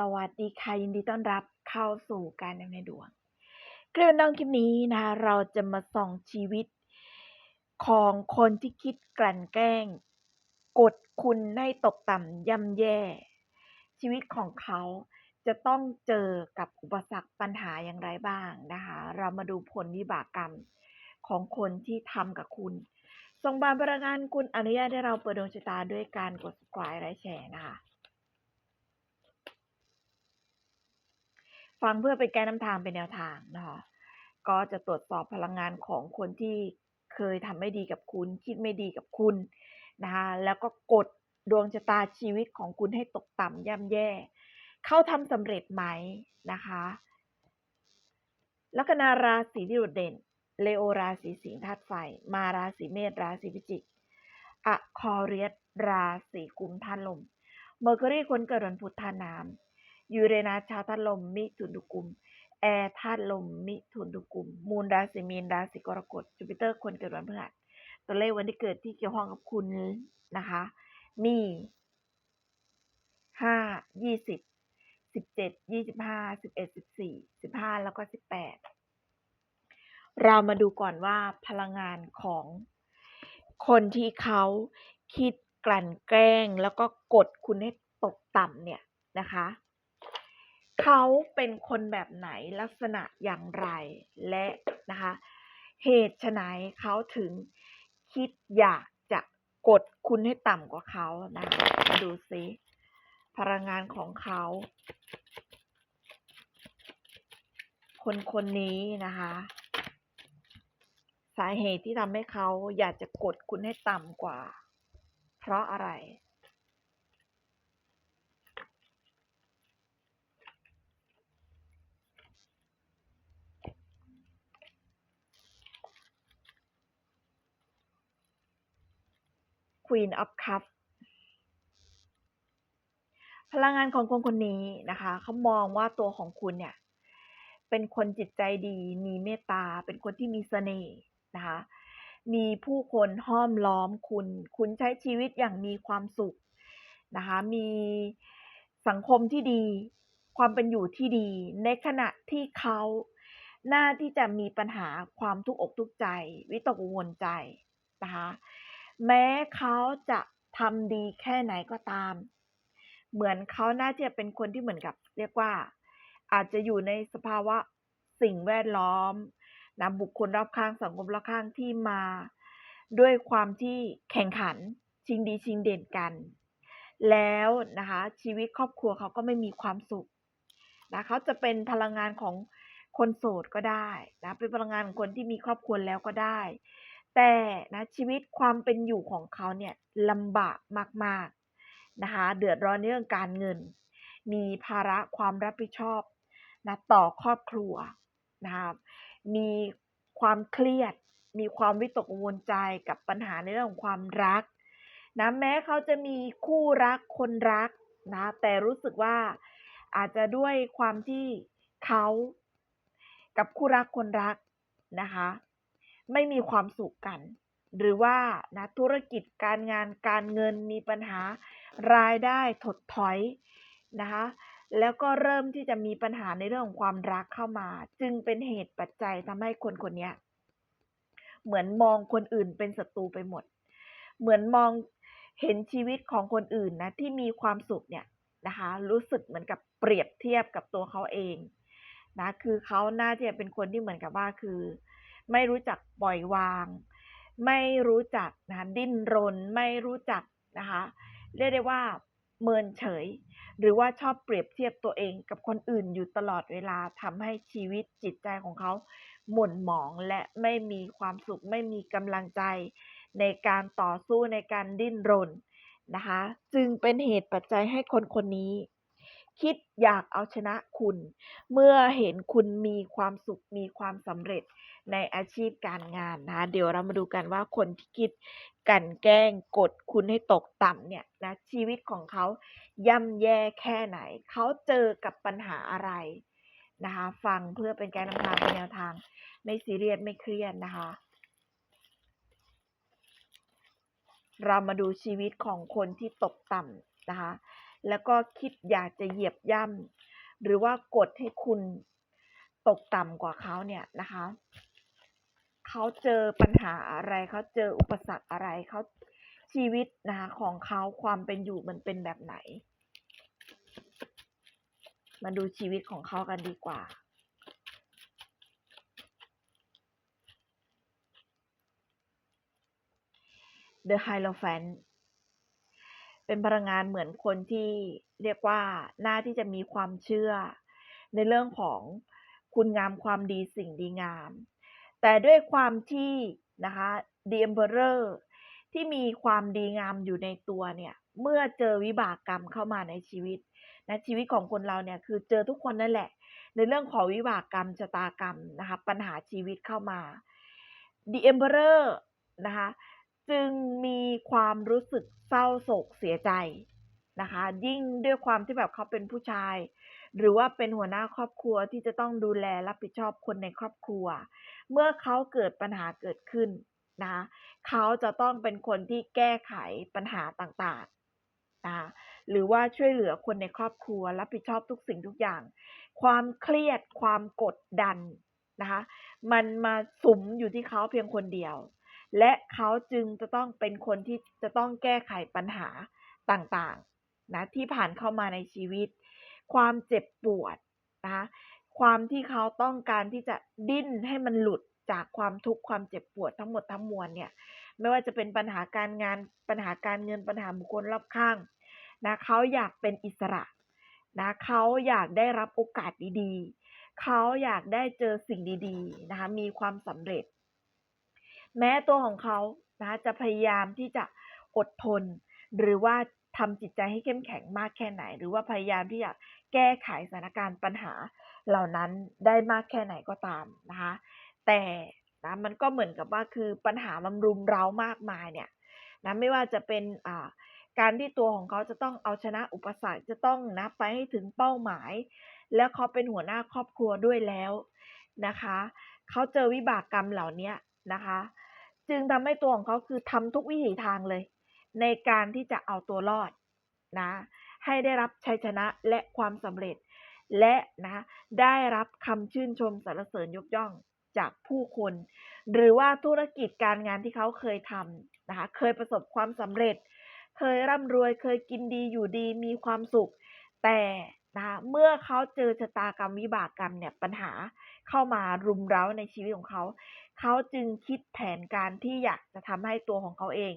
สวัสดีค่ะ ยินดีต้อนรับเข้าสู่การนำในดวงคลิปน้องคลิปนี้นะคะเราจะมาส่องชีวิต ของคนที่คิดกลั่นแกล้ง กดคุณให้ตกต่ำย่ำแย่ ชีวิตของเขาจะต้องเจอกับอุปสรรคปัญหาอย่างไรบ้างนะคะ เรามาดูผลวิบากกรรมของคนที่ทำกับคุณส่งบานประกันคุณอนุญาตให้เราเปิดดวงชะตาด้วยการกด subscribe และแชร์นะคะ ฟังเพื่อเป็นแกนนำทางเป็นแนวทางนะคะก็จะตรวจสอบพลังงานของคนที่เคยทำไม่ดีกับคุณ คิดไม่ดีกับคุณนะคะแล้วก็กดดวงชะตาชีวิตของคุณให้ตกต่ำย่ำแย่ เขาทำสำเร็จไหมนะคะลัคนาราศีที่โดดเด่น เลโอราศีสิงห์ธาตุไฟ มาราศีเมษราศีพิจิกอะคอเรียสราศีกุมธาตุลม เมอร์คิรีคนเกิดวันพุธธาน้ำ ยูเรนัสชาวธาตุลมมิถุนตุกุม แอร์ธาตุลมมิถุนตุกุม มูลราศีมีนราศีกรกฎจูปิเตอร์คนเกิดวันพฤหัสตัวเลขวันที่เกิดที่เกี่ยวข้องกับคุณนะคะ มีห้ายี่สิบสิบเจ็ดยี่สิบห้าสิบเอ็ดสิบสี่สิบห้าแล้วก็สิบแปดเรามาดูก่อนว่าพลังงานของคนที่เขาคิดกลั่นแกล้งแล้วก็กดคุณให้ตกต่ำเนี่ยนะคะ เขาเป็นคนแบบไหนลักษณะอย่างไรและนะคะ เหตุไฉนเขาถึงคิดอยากจะกดคุณให้ต่ำกว่าเขานะคะมาดูซิพลังงานของเขา คนคนนี้นะคะ สาเหตุที่ทำให้เขาอยากจะกดคุณให้ต่ำกว่า เพราะอะไร Queen of Cups พลังงานของคนคนนี้นะคะเขามองว่าตัวของคุณเนี่ยเป็นคนจิตใจดี มีเมตตา เป็นคนที่มีเสน่ห์นะคะ มีผู้คนห้อมล้อมคุณ คุณใช้ชีวิตอย่างมีความสุขนะคะ มีสังคมที่ดี ความเป็นอยู่ที่ดี ในขณะที่เขาหน้าที่จะมีปัญหาความทุกข์อกทุกข์ใจ วิตกกังวลใจนะคะ แม้เขาจะทำดีแค่ไหนก็ตาม เหมือนเขาน่าจะเป็นคนที่เหมือนกับ เรียกว่า อาจจะอยู่ในสภาวะสิ่งแวดล้อมนะบุคคลรอบข้างสังคมรอบข้างที่มา ด้วยความที่แข่งขันชิงดีชิงเด่นกัน แล้วนะคะชีวิตครอบครัวเขาก็ไม่มีความสุขนะเขาจะเป็นพลังงานของคนโสดก็ได้นะเป็นพลังงานของคนที่มีครอบครัวแล้วก็ได้ แต่นะชีวิตความเป็นอยู่ของเขาเนี่ยลำบากมากๆนะคะ เดือดร้อนเรื่องการเงิน มีภาระความรับผิดชอบนะต่อครอบครัวนะคะมีความเครียด มีความวิตกกังวลใจกับปัญหาในเรื่องของความรักนะแม้เขาจะมีคู่รักคนรักนะแต่รู้สึกว่าอาจจะด้วยความที่เขากับคู่รักคนรักนะคะ ไม่มีความสุขกัน หรือว่านะธุรกิจการงานการเงินมีปัญหารายได้ถดถอยนะคะแล้วก็เริ่มที่จะมีปัญหาในเรื่องของความรักเข้ามา จึงเป็นเหตุปัจจัยทำให้คนคนนี้เหมือนมองคนอื่นเป็นศัตรูไปหมด เหมือนมองเห็นชีวิตของคนอื่นนะที่มีความสุขเนี่ยนะคะรู้สึกเหมือนกับเปรียบเทียบกับตัวเขาเองนะคือเขาน่าจะเป็นคนที่เหมือนกับว่าคือ ไม่รู้จักปล่อยวาง ไม่รู้จักนะดิ้นรน ไม่รู้จักนะคะเรียกได้ว่าเมินเฉย หรือว่าชอบเปรียบเทียบตัวเองกับคนอื่นอยู่ตลอดเวลาทำให้ชีวิตจิตใจของเขา หม่นหมองและไม่มีความสุข ไม่มีกำลังใจ ในการต่อสู้ในการดิ้นรนนะคะ จึงเป็นเหตุปัจจัยให้คนคนนี้ คิดอยากเอาชนะคุณ เมื่อเห็นคุณมีความสุขมีความสำเร็จ ในอาชีพการงานนะเดี๋ยวเรามาดูกันว่าคนที่คิดกันแกล้งกดคุณให้ตกต่ำเนี่ยนะชีวิตของเขาย่ำแย่แค่ไหน เขาเจอกับปัญหาอะไรนะคะฟังเพื่อเป็นการนำทางเป็นแนวทางไม่ซีเรียสไม่เครียดนะคะ เรามาดูชีวิตของคนที่ตกต่ำนะคะ แล้วก็คิดอยากจะเหยียบย่ำหรือว่ากดให้คุณตกต่ำกว่าเขาเนี่ยนะคะ เขาเจอปัญหาอะไร เขาเจออุปสรรคอะไรเขาชีวิตนะคะของเขาความเป็นอยู่มันเป็นแบบไหน มาดูชีวิตของเขากันดีกว่า The Hierophant เป็นพลังงานเหมือนคนที่เรียกว่าหน่าที่จะมีความเชื่อ ในเรื่องของคุณงามความดีสิ่งดีงาม แต่ด้วยความที่นะคะ The Emperor ที่มีความดีงามอยู่ในตัวเนี่ย เมื่อเจอวิบากกรรมเข้ามาในชีวิตนะชีวิตของคนเราเนี่ยคือเจอทุกคนนั่นแหละ ในเรื่องของวิบากกรรมชะตากรรมนะคะปัญหาชีวิตเข้ามา The Emperor นะคะจึงมีความรู้สึกเศร้าโศกเสียใจนะคะ ยิ่งด้วยความที่แบบเขาเป็นผู้ชาย หรือว่าเป็นหัวหน้าครอบครัวที่จะต้องดูแลรับผิดชอบคนในครอบครัว เมื่อเขาเกิดปัญหาเกิดขึ้นนะเขาจะต้องเป็นคนที่แก้ไขปัญหาต่างๆนะหรือว่าช่วยเหลือคนในครอบครัว รับผิดชอบทุกสิ่งทุกอย่าง ความเครียดความกดดันนะคะมันมาสุมอยู่ที่เขาเพียงคนเดียว และเขาจึงจะต้องเป็นคนที่จะต้องแก้ไขปัญหาต่างๆนะที่ผ่านเข้ามาในชีวิต ความเจ็บปวดนะคะความที่เขาต้องการที่จะดิ้นให้มันหลุดจากความทุกข์ความเจ็บปวดทั้งหมดทั้งมวลเนี่ยไม่ว่าจะเป็นปัญหาการงานปัญหาการเงินปัญหาบุคคลรอบข้างนะเขาอยากเป็นอิสระนะเขาอยากได้รับโอกาสดีๆ เขาอยากได้เจอสิ่งดีๆนะคะมีความสำเร็จ แม้ตัวของเขานะจะพยายามที่จะอดทน หรือว่า ทำจิตใจให้เข้มแข็งมากแค่ไหน หรือว่าพยายามที่จะแก้ไขสถานการณ์ปัญหาเหล่านั้นได้มากแค่ไหนก็ตามนะคะ แต่นะมันก็เหมือนกับว่าคือปัญหามันรุมเร้ามากมายเนี่ยนะไม่ว่าจะเป็นอ่าการที่ตัวของเขาจะต้องเอาชนะอุปสรรคจะต้องนะไปให้ถึงเป้าหมาย แล้วเขาเป็นหัวหน้าครอบครัวด้วยแล้วนะคะ เขาเจอวิบากกรรมเหล่านี้นะคะ จึงทำให้ตัวของเขาคือทำทุกวิถีทางเลย ในการที่จะเอาตัวรอดนะให้ได้รับชัยชนะและความสำเร็จ และนะได้รับคำชื่นชมสรรเสริญยกย่องจากผู้คน หรือว่าธุรกิจการงานที่เขาเคยทำนะคะเคยประสบความสำเร็จ เคยร่ำรวยเคยกินดีอยู่ดีมีความสุข แต่ นะคะเมื่อเขาเจอชะตากรรมวิบากกรรมเนี่ยปัญหาเข้ามารุมเร้าในชีวิตของเขา เขาจึงคิดแผนการที่อยากจะทำให้ตัวของเขาเอง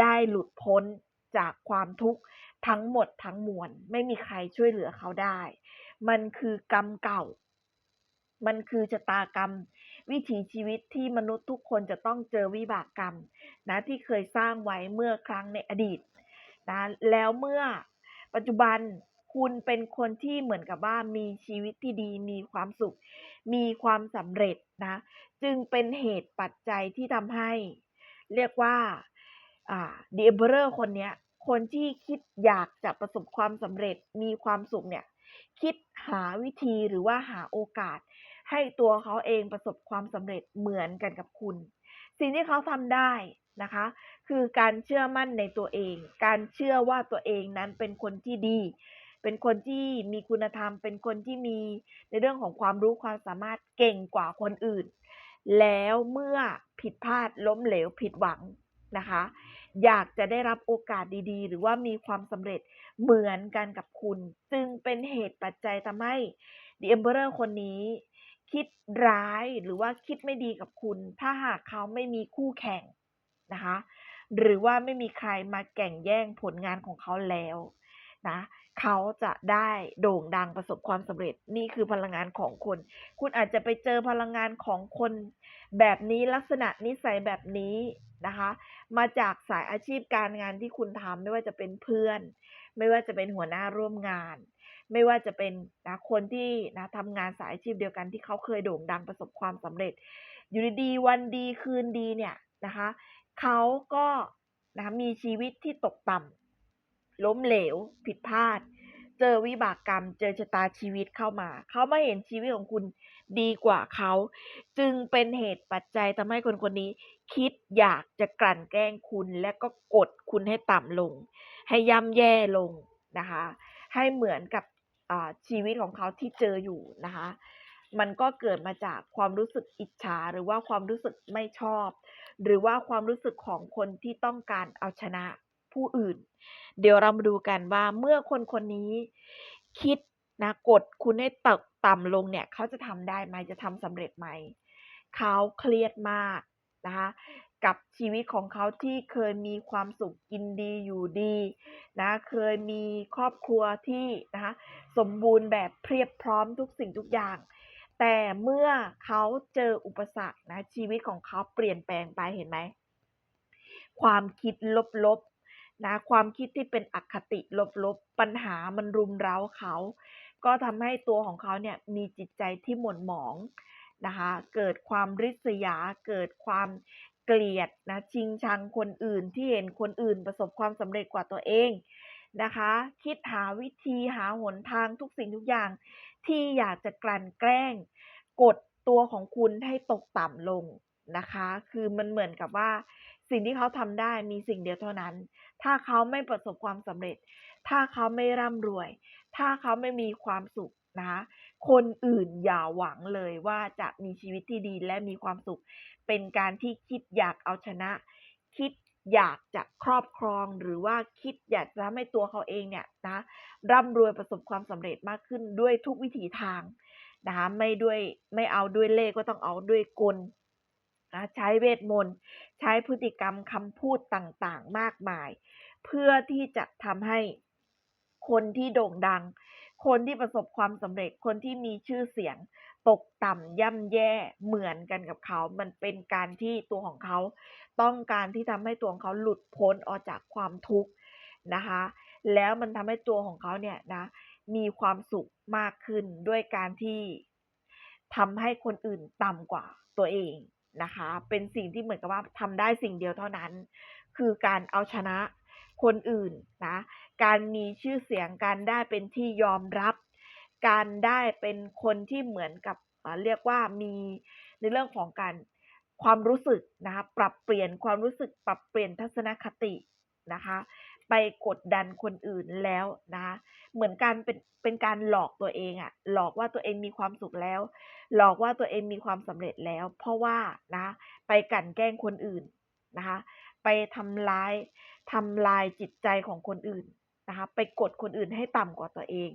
ได้หลุดพ้นจากความทุกข์ทั้งหมดทั้งมวลไม่มีใครช่วยเหลือเขาได้ มันคือกรรมเก่า มันคือชะตากรรม วิถีชีวิตที่มนุษย์ทุกคนจะต้องเจอวิบากกรรมนะที่เคยสร้างไว้เมื่อครั้งในอดีตนะแล้วเมื่อปัจจุบัน คุณเป็นคนที่เหมือนกับว่ามีชีวิตที่ดีมีความสุข มีความสำเร็จนะ จึงเป็นเหตุปัจจัยที่ทำให้ เรียกว่าอ่า The Emperor คนนี้คนที่คิดอยากจะประสบความสำเร็จมีความสุขเนี่ย คิดหาวิธีหรือว่าหาโอกาส ให้ตัวเขาเองประสบความสำเร็จเหมือนกันกับคุณ สิ่งที่เขาทำได้นะคะ คือการเชื่อมั่นในตัวเอง การเชื่อว่าตัวเองนั้นเป็นคนที่ดี เป็นคนที่มีคุณธรรม เป็นคนที่มีในเรื่องของความรู้ความสามารถเก่งกว่าคนอื่น แล้วเมื่อผิดพลาดล้มเหลวผิดหวังนะคะ อยากจะได้รับโอกาสดีๆ หรือว่ามีความสำเร็จเหมือนกันกับคุณ จึงเป็นเหตุปัจจัยทำให้ The Emperor คนนี้ คิดร้ายหรือว่าคิดไม่ดีกับคุณ ถ้าหากเขาไม่มีคู่แข่งนะคะ หรือว่าไม่มีใครมาแก่งแย่งผลงานของเขาแล้วนะ เขาจะได้โด่งดังประสบความสำเร็จนี่คือพลังงานของคน คุณอาจจะไปเจอพลังงานของคนแบบนี้ลักษณะนิสัยแบบนี้นะคะ มาจากสายอาชีพการงานที่คุณทำไม่ว่าจะเป็นเพื่อน ไม่ว่าจะเป็นหัวหน้าร่วมงาน ไม่ว่าจะเป็นนะคนที่นะทำงานสายอาชีพเดียวกันที่เขาเคยโด่งดังประสบความสำเร็จ อยู่ดีๆวันดีคืนดีเนี่ยนะคะเขาก็นะมีชีวิตที่ตกต่ำ ล้มเหลว ผิดพลาด เจอวิบากกรรม เจอชะตาชีวิตเข้ามา เขาไม่เห็นชีวิตของคุณดีกว่าเขา จึงเป็นเหตุปัจจัยทำให้คนคนนี้ คิดอยากจะกลั่นแกล้งคุณและก็กดคุณให้ต่ำลง ให้ย่ำแย่ลงนะคะ ให้เหมือนกับชีวิตของเขาที่เจออยู่นะคะ มันก็เกิดมาจากความรู้สึกอิจฉา หรือว่าความรู้สึกไม่ชอบ หรือว่าความรู้สึกของคนที่ต้องการเอาชนะ ผู้อื่น เดี๋ยวเรามาดูกันว่าเมื่อคนคนนี้ คิดนะกดคุณให้ตกต่ำลงเนี่ยเขาจะทำได้ไหมจะทำสำเร็จไหมเขาเครียดมากนะคะกับชีวิตของเขาที่เคยมีความสุขกินดีอยู่ดีนะเคยมีครอบครัวที่นะคะสมบูรณ์แบบเพียบพร้อมทุกสิ่งทุกอย่าง แต่เมื่อเขาเจออุปสรรคนะชีวิตของเขาเปลี่ยนแปลงไปเห็นไหมความคิดลบ นะความคิดที่เป็นอคติลบๆปัญหามันรุมเร้าเขา ก็ทำให้ตัวของเขาเนี่ยมีจิตใจที่หม่นหมองนะคะเกิดความริษยา เกิดความเกลียดนะชิงชังคนอื่นที่เห็นคนอื่นประสบความสำเร็จกว่าตัวเองนะคะ คิดหาวิธีหาหนทางทุกสิ่งทุกอย่าง ที่อยากจะกลั่นแกล้ง กดตัวของคุณให้ตกต่ำลงนะคะ คือมันเหมือนกับว่า สิ่งที่เขาทำได้มีสิ่งเดียวเท่านั้น ถ้าเขาไม่ประสบความสำเร็จ ถ้าเขาไม่ร่ำรวย ถ้าเขาไม่มีความสุขนะคะคนอื่นอย่าหวังเลยว่าจะมีชีวิตที่ดีและมีความสุข เป็นการที่คิดอยากเอาชนะ คิดอยากจะครอบครองหรือว่าคิดอยากจะทำให้ตัวเขาเองเนี่ยนะร่ำรวยประสบความสำเร็จมากขึ้นด้วยทุกวิถีทางนะคะไม่ด้วยไม่เอาด้วยเลขก็ต้องเอาด้วยกล นะใช้เวทมนต์ใช้พฤติกรรมคำพูดต่างๆ มากมาย เพื่อที่จะทำให้คนที่โด่งดัง คนที่ประสบความสำเร็จคนที่มีชื่อเสียง ตกต่ำย่ำแย่เหมือนกันกับเขา มันเป็นการที่ตัวของเขา ต้องการที่ทำให้ตัวของเขาหลุดพ้นออกจากความทุกข์นะคะ แล้วมันทำให้ตัวของเขาเนี่ยนะมีความสุขมากขึ้นด้วยการที่ทำให้คนอื่นต่ำกว่าตัวเอง นะคะ เป็นสิ่งที่เหมือนกับว่าทำได้สิ่งเดียวเท่านั้น คือการเอาชนะคนอื่นนะ การมีชื่อเสียง การได้เป็นที่ยอมรับ การได้เป็นคนที่เหมือนกับเรียกว่ามีในเรื่องของการความรู้สึกนะคะ ปรับเปลี่ยนความรู้สึก ปรับเปลี่ยนทัศนคตินะคะ ไปกดดันคนอื่นแล้วนะคะเหมือนการเป็นเป็นการหลอกตัวเองอะหลอกว่าตัวเองมีความสุขแล้ว หลอกว่าตัวเองมีความสำเร็จแล้ว เพราะว่านะไปกลั่นแกล้งคนอื่นนะคะ ไปทำร้ายทำลายจิตใจของคนอื่น นะคะไปกดคนอื่นให้ต่ำกว่าตัวเอง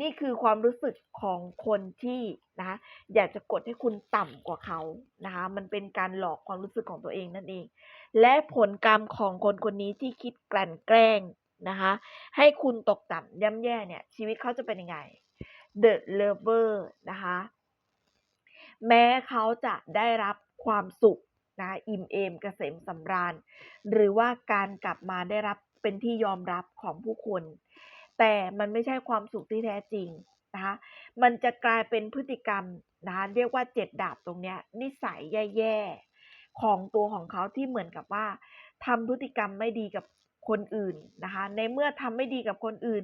นี่คือความรู้สึกของคนที่นะคะอยากจะกดให้คุณต่ำกว่าเขานะคะมันเป็นการหลอกความรู้สึกของตัวเองนั่นเอง และผลกรรมของคนคนนี้ที่คิดกลั่นแกล้งนะคะให้คุณตกต่ำย่ำแย่เนี่ยชีวิตเขาจะเป็นยังไง The Lover นะคะแม้เขาจะได้รับความสุขนะอิ่มเอมเกษมสำราญ หรือว่าการกลับมาได้รับ เป็นที่ยอมรับของผู้คน แต่มันไม่ใช่ความสุขที่แท้จริงนะคะมันจะกลายเป็นพฤติกรรมนะคะเรียกว่าเจ็ดดาบตรงเนี้ยนิสัยแย่ๆของตัวของเขาที่เหมือนกับว่าทำพฤติกรรมไม่ดีกับคนอื่นนะคะในเมื่อทำไม่ดีกับคนอื่น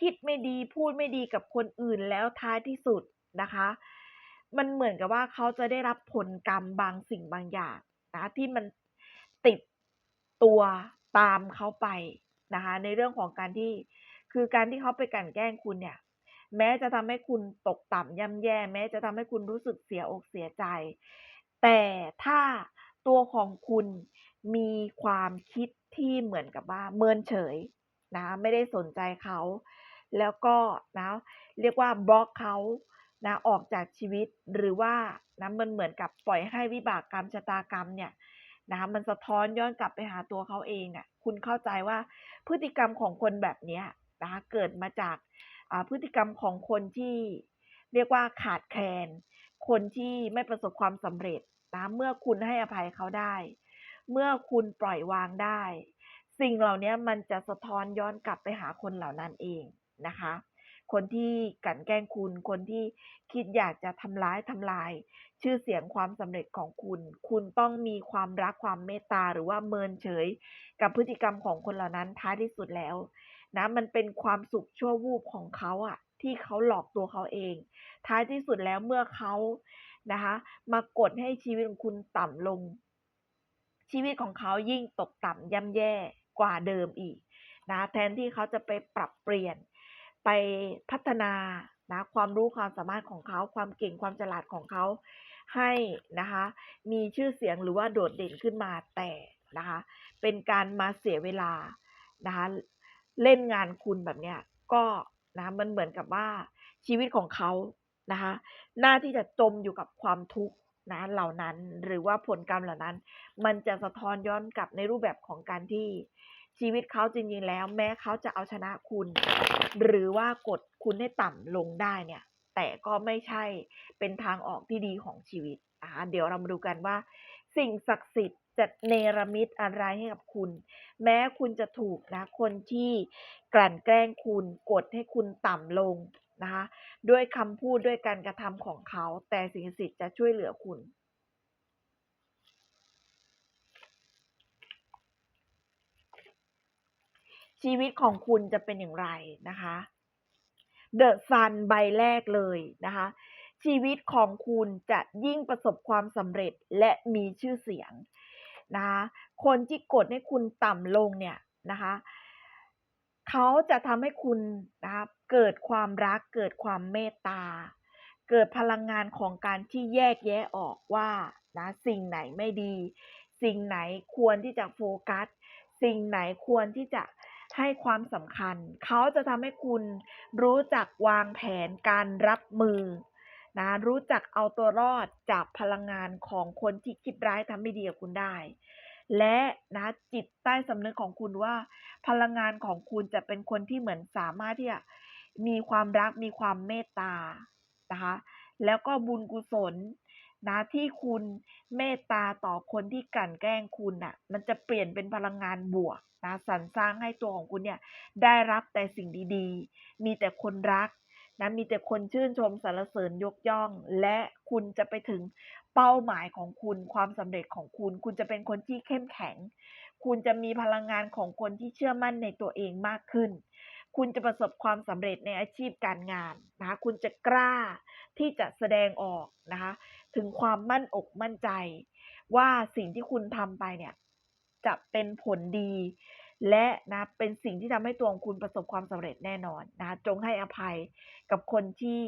คิดไม่ดีพูดไม่ดีกับคนอื่นแล้วท้ายที่สุดนะคะ มันเหมือนกับว่าเขาจะได้รับผลกรรมบางสิ่งบางอย่างนะที่มันติดตัว ตามเขาไปนะคะในเรื่องของการที่คือการที่เขาไปกลั่นแกล้งคุณเนี่ย แม้จะทำให้คุณตกต่ำย่ำแย่ แม้จะทำให้คุณรู้สึกเสียอกเสียใจ แต่ถ้าตัวของคุณมีความคิดที่เหมือนกับว่าเมินเฉยนะไม่ได้สนใจเขา แล้วก็นะเรียกว่าบล็อกเขานะออกจากชีวิตหรือว่านะมันเหมือนกับปล่อยให้วิบากกรรมชะตากรรมเนี่ย นะคะมันสะท้อนย้อนกลับไปหาตัวเขาเองเนี่ยคุณเข้าใจว่าพฤติกรรมของคนแบบเนี้ยนะคะเกิดมาจากพฤติกรรมของคนที่เรียกว่าขาดแคลนคนที่ไม่ประสบความสำเร็จนะเมื่อคุณให้อภัยเขาได้ เมื่อคุณปล่อยวางได้ สิ่งเหล่านี้มันจะสะท้อนย้อนกลับไปหาคนเหล่านั้นเองนะคะ คนที่กันแกล้งคุณ คนที่คิดอยากจะทำร้ายทำลาย ชื่อเสียงความสำเร็จของคุณ คุณต้องมีความรักความเมตตาหรือว่าเมินเฉย กับพฤติกรรมของคนเหล่านั้นท้ายที่สุดแล้วนะมันเป็นความสุขชั่ววูบของเขาอะที่เขาหลอกตัวเขาเอง ท้ายที่สุดแล้วเมื่อเขานะคะมากดให้ชีวิตของคุณต่ำลง ชีวิตของเขายิ่งตกต่ำย่ำแย่กว่าเดิมอีกนะแทนที่เขาจะไปปรับเปลี่ยน ไปพัฒนานะความรู้ความสามารถของเขาความเก่งความฉลาดของเขาให้นะคะมีชื่อเสียงหรือว่าโดดเด่นขึ้นมาแต่นะคะเป็นการมาเสียเวลานะคะเล่นงานคุณแบบเนี้ยก็นะมันเหมือนกับว่าชีวิตของเขานะคะหน้าที่จะจมอยู่กับความทุกข์นะเหล่านั้น หรือว่าผลกรรมเหล่านั้น มันจะสะท้อนย้อนกลับในรูปแบบของการที่ ชีวิตเขาจริงๆแล้ว แม้เขาจะเอาชนะคุณ หรือว่ากดคุณให้ต่ำลงได้เนี่ย แต่ก็ไม่ใช่เป็นทางออกที่ดีของชีวิตนะคะเดี๋ยวเรามาดูกันว่า สิ่งศักดิ์สิทธิ์จะเนรมิตอะไรให้กับคุณ แม้คุณจะถูกนะ คนที่กลั่นแกล้งคุณกดให้คุณต่ำลงนะคะ ด้วยคำพูดด้วยการกระทำของเขา แต่สิ่งศักดิ์สิทธิ์จะช่วยเหลือคุณ ชีวิตของคุณจะเป็นอย่างไรนะคะเดอะซันใบแรกเลยนะคะ ชีวิตของคุณจะยิ่งประสบความสำเร็จและมีชื่อเสียงนะคะคนที่กดให้คุณต่ำลงเนี่ยนะคะเขาจะทำให้คุณนะคะเกิดความรักเกิดความเมตตา เกิดพลังงานของการที่แยกแยะออกว่านะสิ่งไหนไม่ดี สิ่งไหนควรที่จะโฟกัส สิ่งไหนควรที่จะ ให้ความสำคัญ เขาจะทำให้คุณรู้จักวางแผนการรับมือนะรู้จักเอาตัวรอดจากพลังงานของคนที่คิดร้ายทำไม่ดีกับคุณได้ และนะจิตใต้สำนึกของคุณว่า พลังงานของคุณจะเป็นคนที่เหมือนสามารถที่จะมีความรักมีความเมตตานะคะแล้วก็บุญกุศล นะที่คุณเมตตาต่อคนที่กลั่นแกล้งคุณน่ะ มันจะเปลี่ยนเป็นพลังงานบวกนะสรรสร้างให้ตัวของคุณเนี่ยได้รับแต่สิ่งดีๆ มีแต่คนรักนะมีแต่คนชื่นชมสรรเสริญยกย่อง และคุณจะไปถึงเป้าหมายของคุณความสำเร็จของคุณ คุณจะเป็นคนที่เข้มแข็ง คุณจะมีพลังงานของคนที่เชื่อมั่นในตัวเองมากขึ้น คุณจะประสบความสำเร็จในอาชีพการงานนะคะคุณจะกล้าที่จะแสดงออกนะคะ ถึงความมั่นอกมั่นใจ ว่าสิ่งที่คุณทำไปเนี่ยจะเป็นผลดี และนะเป็นสิ่งที่ทำให้ตัวของคุณประสบความสำเร็จแน่นอนนะจงให้อภัยกับคนที่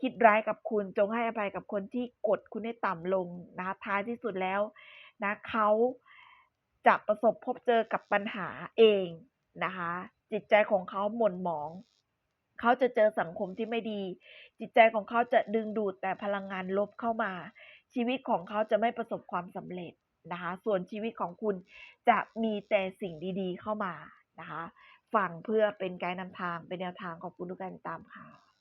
คิดร้ายกับคุณ จงให้อภัยกับคนที่กดคุณให้ต่ำลงนะท้ายที่สุดแล้วนะเขาจะประสบพบเจอกับปัญหาเองนะคะจิตใจของเขาหม่นหมอง เขาจะเจอสังคมที่ไม่ดี จิตใจของเขาจะดึงดูดแต่พลังงานลบเข้ามา ชีวิตของเขาจะไม่ประสบความสำเร็จนะคะ ส่วนชีวิตของคุณจะมีแต่สิ่งดีๆ เข้ามานะคะ ฟังเพื่อเป็นไกด์นำทางเป็นแนวทางขอบคุณทุกการติดตามค่ะ